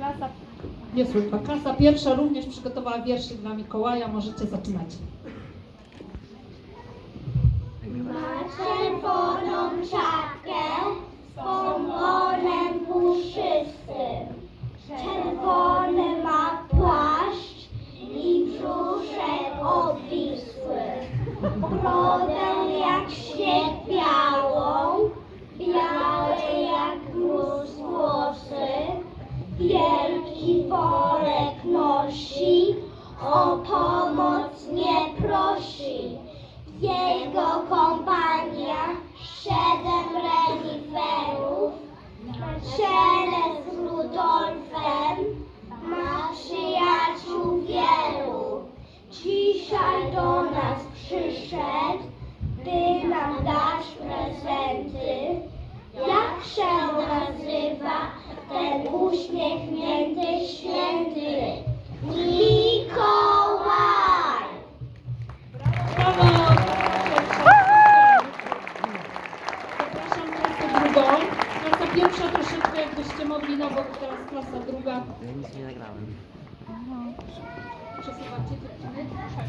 Klasa, nie słycha, klasa pierwsza również przygotowała wierszyk dla Mikołaja. Możecie zaczynać. Ma czerwoną czapkę z pomponem puszystym. Czerwony ma płaszcz i brzuszek obwisły. Wielki worek nosi, o pomoc nie prosi. Jego kompania siedem reniferów, na czele z Rudolfem ma przyjaciół wielu. Dzisiaj do nas przyszedł, by nam dać prezenty. Jak się nazywa ten uśmiechnięty pierwsza troszeczkę jakbyście mogli na bok, teraz klasa druga. Ja nic nie nagrałem. Przesuwacie dziewczyny?